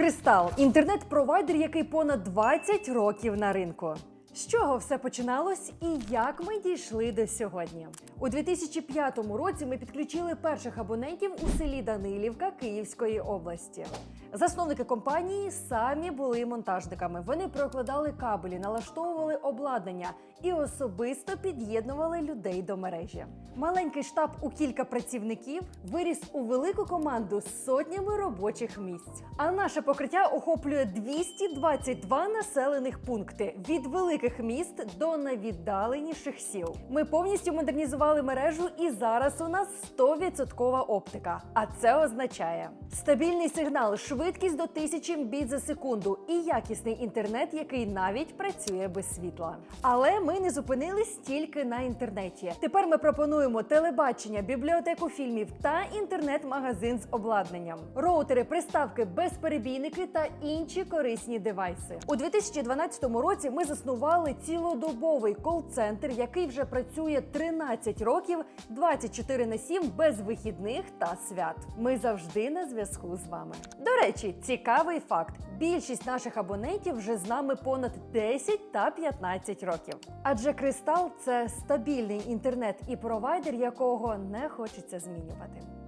Кристал інтернет-провайдер, який понад 20 років на ринку. З чого все починалось і як ми дійшли до сьогодні? У 2005 році ми підключили перших абонентів у селі Данилівка Київської області. Засновники компанії самі були монтажниками. Вони прокладали кабелі, налаштовували обладнання і особисто під'єднували людей до мережі. Маленький штаб у кілька працівників виріс у велику команду з сотнями робочих місць. А наше покриття охоплює 222 населених пункти від великих міст до найвіддаленіших сіл. Ми повністю модернізували мережу, і зараз у нас 100% оптика. А це означає стабільний сигнал, швидкість до 1000 Мбіт за секунду і якісний інтернет, який навіть працює без світла. Але ми не зупинились тільки на інтернеті. Тепер ми пропонуємо телебачення, бібліотеку фільмів та інтернет-магазин з обладнанням, роутери, приставки, безперебійники та інші корисні девайси. У 2012 році ми заснували цілодобовий кол-центр, який вже працює 13 років, 24 на 7 без вихідних та свят. Ми завжди на зв'язку з вами. До речі, цікавий факт: більшість наших абонентів вже з нами понад 10 та 15 років. Адже Кристал це стабільний інтернет і провайдер, якого не хочеться змінювати.